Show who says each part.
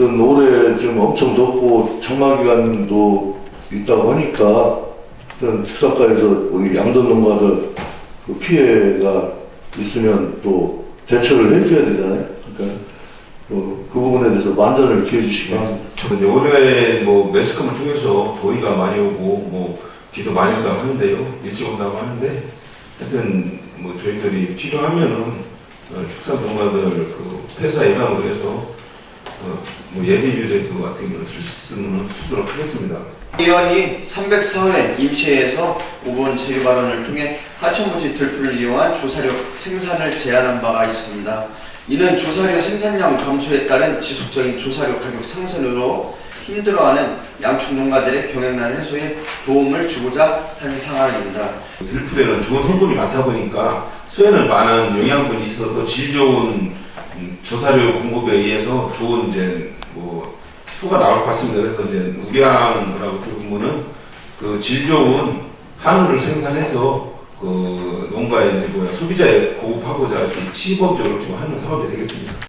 Speaker 1: 어떤 올해 좀 엄청 덥고 장마 기간도 있다고 하니까 어떤 축사과에서 우리 양돈 농가들 그 피해가 있으면 또 대처를 해줘야 되잖아요. 그러니까 또그 부분에 대해서 만전을 기해 주시기.
Speaker 2: 이제 올해 뭐 매스컴을 통해서 더위가 많이 오고 뭐 비도 많이 온다고 하는데요. 일찍 온다고 하는데 하여튼 뭐 저희들이 필요하면은 어, 축산 농가들 그 폐사 예방으로 해서 어, 뭐 예비 비례도 같은 걸쓸 수는 쓰도록 하겠습니다.
Speaker 3: 의원이 304회 임시회에서 5번 재료 발언을 통해 하천부지 들풀을 이용한 조사료 생산을 제한한 바가 있습니다. 이는 조사료 생산량 감소에 따른 지속적인 조사료 가격 상승으로 힘들어하는 양축 농가들의 경영난 해소에 도움을 주고자 한 상황입니다.
Speaker 2: 들풀에는 좋은 성분이 많다 보니까 소에는 많은 영양분이 있어서 질 좋은 음, 조사료 공급에 의해서 좋은 이제 뭐 소가 나올 것 같습니다. 그래서 이제 우량이라고 부르면은 그 질 좋은 한우를 생산해서 그 농가의 이제 뭐야 소비자에 공급하고자 이렇게 시범적으로 지금 하는 사업이 되겠습니다.